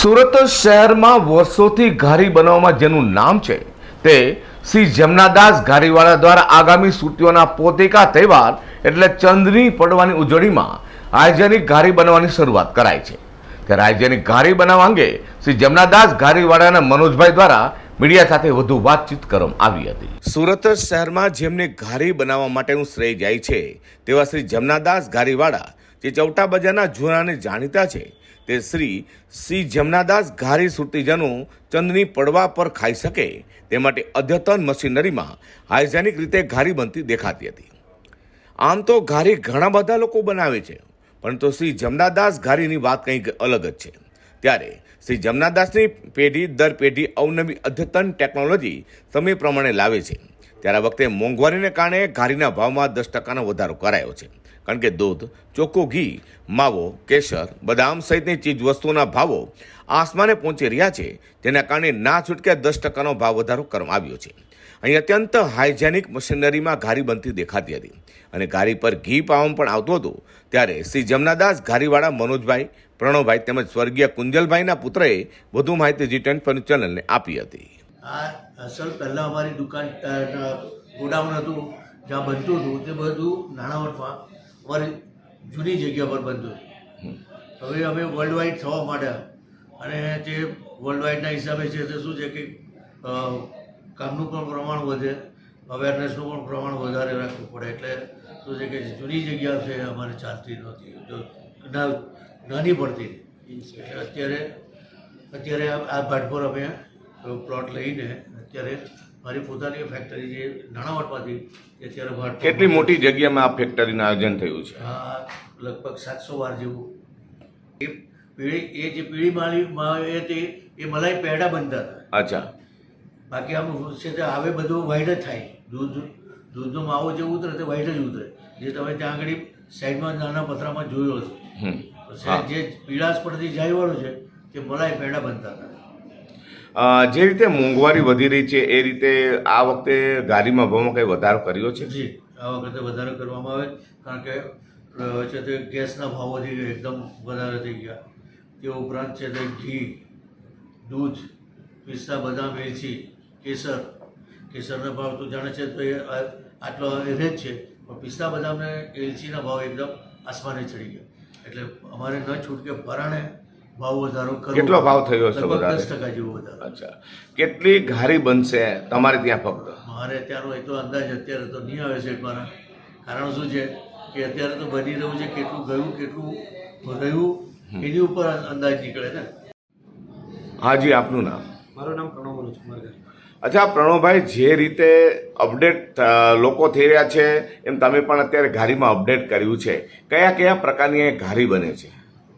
સુરત શહેરમાં વર્ષોથી ઘારી બનાવવામાં જેનું નામ છે, તે શ્રી જમનાદાસ ઘારીવાળા દ્વારા આગામી સુરતીઓના પોતિકા તહેવાર એટલે ચંદ્રની પડવાની ઉજવણીમાં હાઇજેનિક ઘારી બનાવવાની શરૂઆત કરાઈ છે. ત્યારે હાઇજેનિક ઘારી બનાવવા અંગે શ્રી જમનાદાસ ઘારીવાળાના મનોજભાઈ દ્વારા મીડિયા સાથે વધુ વાતચીત કરવામાં આવી હતી. સુરત શહેરમાં જેમને ઘારી બનાવવા માટેનું શ્રેય જાય છે, તેવા શ્રી જમનાદાસ ઘારીવાળા, જે ચૌટા બજારના જૂનાને જાણીતા છે તે શ્રી શ્રી જમનાદાસ ઘારી સુરતીજનો ચંદની પડવા પર ખાઈ શકે તે માટે અદ્યતન મશીનરીમાં હાઇજેનિક રીતે ઘારી બનતી દેખાતી હતી. આમ તો ઘારી ઘણા બધા લોકો બનાવે છે પરંતુ શ્રી જમનાદાસ ઘારીની વાત કંઈક અલગ જ છે. ત્યારે શ્રી જમનાદાસની પેઢી દર પેઢી અવનવી અદ્યતન ટેકનોલોજી સમય પ્રમાણે લાવે છે. ત્યારે વખતે મોંઘવારીને કારણે ઘારીના ભાવમાં દસ ટકાનો વધારો કરાયો છે. કારણ કે દૂધ, ચોખ્ખું ઘી, માવો, કેસર, બદામ સહિતની ચીજ વસ્તુઓના ભાવો આસમાને પહોંચી રહ્યા છે. જેના કારણે ના છૂટકે દસ ટકાનો ભાવ વધારો કરવામાં આવ્યો છે. અહીં અત્યંત હાઇજેનિક મશીનરીમાં ઘારી બનતી દેખાતી હતી અને ઘારી પર ઘી પાવામાં પણ આવતું હતું. ત્યારે શ્રી જમનાદાસ ઘારીવાળા મનોજભાઈ, પ્રણવભાઈ તેમજ સ્વર્ગીય કુંજલભાઈના પુત્રએ વધુ માહિતી જી ટ્વેન્ટી ચેનલને આપી હતી. આ પહેલાં અમારી દુકાન ગોડાઉન હતું, જ્યાં બનતું હતું તે બધું નાણાવટમાં અમારી જૂની જગ્યા પર બનતું હોય. હવે અમે વર્લ્ડ વાઇડ થવા માંડ્યા. અને તે વર્લ્ડ વાઇડના હિસાબે છે તે શું છે કે કામનું પણ પ્રમાણ વધે અવેરનેસનું પણ પ્રમાણ વધારે રાખવું પડે. એટલે શું છે કે જૂની જગ્યા છે અમારે ચાલતી નહોતી જો નાની પડતી. એટલે અત્યારે અત્યારે આ આ ભાટ પર અમે પ્લોટ લઈને અત્યારે મારી પોતાની ફેક્ટરી જે નાણાવટમાંથી એ અત્યારે ભાટ કેટલી મોટી જગ્યામાં આ ફેક્ટરીનું આયોજન થયું છે? આ લગભગ સાતસો વાર જેવું. એ પીળી એ જે પીળી માળી હતી એ તે એ મલાઈ પેડા બનતા હતા. અચ્છા. બાકી આમ છે તે હવે બધું વાઇડ જ થાય. દૂધ દૂધનો માવો જે ઉતરે તે વાઇડ જ ઉતરે. જે તમે ત્યાં આગળ સાઈડમાં નાના પથરામાં જોયો છે જે પીળાશ પડતી જાયવાળું છે તે મલાઈ પેડા બનતા હતા. જે રીતે મોંઘવારી વધી રહી છે, એ રીતે આ વખતે ગાડીમાં ભાવમાં કંઈ વધારો કર્યો છે? જી, આ વખતે વધારો કરવામાં આવે કારણ કે છે તે ગેસના ભાવ વધી ગયા, એકદમ વધારે થઈ ગયા. તે ઉપરાંત છે તે ઘી, દૂધ, પિસ્તા, બદામ, એલચી, કેસર. કેસરના ભાવ તો જાણે છે તો એ આટલો એ જ છે, પણ પિસ્તા બદામને એલચીના ભાવ એકદમ આસમાને ચડી ગયા. એટલે અમારે ન છૂટકે પરાણે ભાવ વધારો કેટલો ભાવ થયો છે વધારે? દસ ટકા જેવો વધારો. અચ્છા. કેટલી ઘારી બનશે તમારે ત્યાં ફક્ત? મારે ત્યાંનો એ તો અંદાજ અત્યારે તો નહીં આવે છે મારા. કારણ શું છે કે અત્યારે તો બની રહ્યું છે કેટલું ગયું કેટલું રહ્યું એની ઉપર અંદાજ નીકળે ને. હાજી આપનું નામ? મારું નામ પ્રણવ મનોજ કુમાર અચ્છા પ્રણવભાઈ જે રીતે અપડેટ લોકો થઈ રહ્યા છે એમ તમે પણ અત્યારે ઘારીમાં અપડેટ કર્યું છે. કયા કયા પ્રકારની એ ઘારી બને છે?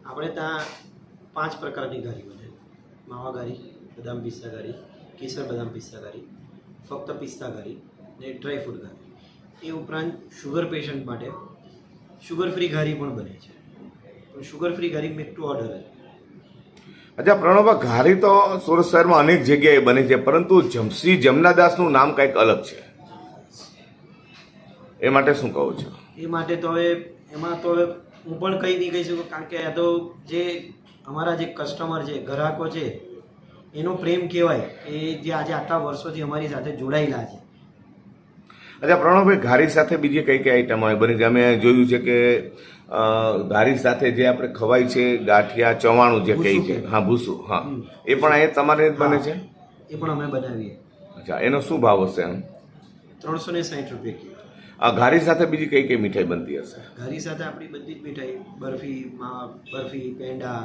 આપણે ત્યાં પાંચ પ્રકારની ઘારી બને માવા ઘારી બદામ પિસ્તા ઘારી કેસર બદામ પિસ્તા ઘારી ફક્ત પિસ્તા ઘારી ને ડ્રાયફ્રૂટ ઘારી એ ઉપરાંત શુગર પેશન્ટ માટે શુગર ફ્રી ઘારી પણ બને છે. પણ sugar free ghari make to order છે અચ્છા પ્રણવભાઈ ઘારી તો સુરત શહેરમાં અનેક જગ્યાએ બને છે પરંતુ જમસી જમનાદાસનું નામ કંઈક અલગ છે. એ માટે શું કહો છો? એ માટે તો હવે એમાં તો હું પણ કંઈ નહીં કહી શકું કારણ કે આ તો જે અમારા જે કસ્ટમર છે ગ્રાહકો છે એનો પ્રેમ કહેવાય કે જે આજે આટલા વર્ષોથી અમારી સાથે જોડાયેલા છે. અચ્છા પ્રણવભાઈ ઘારી સાથે બીજી કઈ કઈ આઈટમ આવે બની અમે જોયું છે કે ઘારી સાથે જે આપણે ખવાય છે ગાંઠિયા ચવાણું જે કહે છે હા ભૂસું હા. એ પણ અહીંયા તમારે જ બને છે? એ પણ અમે બનાવીએ. અચ્છા એનો શું ભાવ હશે એમ? ત્રણસો ને સાઠ રૂપિયા કિલો. આ ઘારી સાથે બીજી કઈ કઈ મીઠાઈ બનતી હશે? ઘારી સાથે આપણી બધી જ મીઠાઈ બરફી મા બરફી પેંડા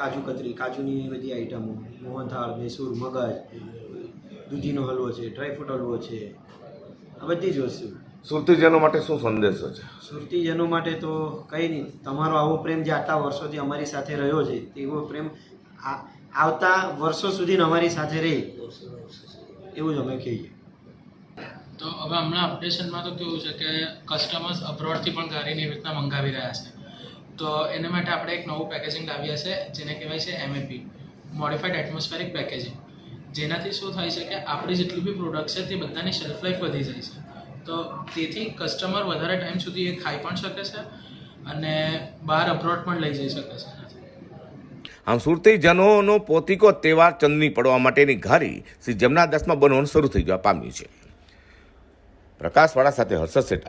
કાજુ કતરી કાજુની બધી આઈટમો મોહનથાળ મૈસૂર મગજ દૂધીનો હલવો છે ડ્રાયફ્રૂટ હલવો છે આ બધી જ વસ્તુ. સુરતીજનો માટે શું સંદેશો છે? સુરતીજનો માટે તો કંઈ નહીં. તમારો આવો પ્રેમ જે આટલા વર્ષોથી અમારી સાથે રહ્યો છે તેવો પ્રેમ આ- આવતા વર્ષો સુધી અમારી સાથે રહે. એવું જ અમે કહીએ. તો હવે હમણાં અપડેશનમાં તો કેવું છે કે કસ્ટમર્સ અબ્રોડથી પણ ગાડીની એવી રીતના મંગાવી રહ્યા છે. તો એના માટે આપણે એક નવું પેકેજિંગ લાવ્યા છે, જેને કહેવાય છે એમએપી મોડિફાઈડ એટમોસ્ફેરિક પેકેજિંગ જેનાથી શું થાય છે કે આપણી જેટલી બી પ્રોડક્ટ છે તે બધાની શેલ્ફ લાઈફ વધી જાય છે. તો તેથી કસ્ટમર વધારે ટાઈમ સુધી એ ખાઈ પણ શકે છે અને બહાર અબ્રોડ પણ લઈ જઈ શકે છે. આમ સુરતીજનોનો પોતિકો તહેવાર ચંદની પડવા માટેની ઘારી શ્રી જમના દસમાં બનવાનું શરૂ થઈ જવા પામ્યું છે. પ્રકાશવાળા સાથે હર્ષદ સેટા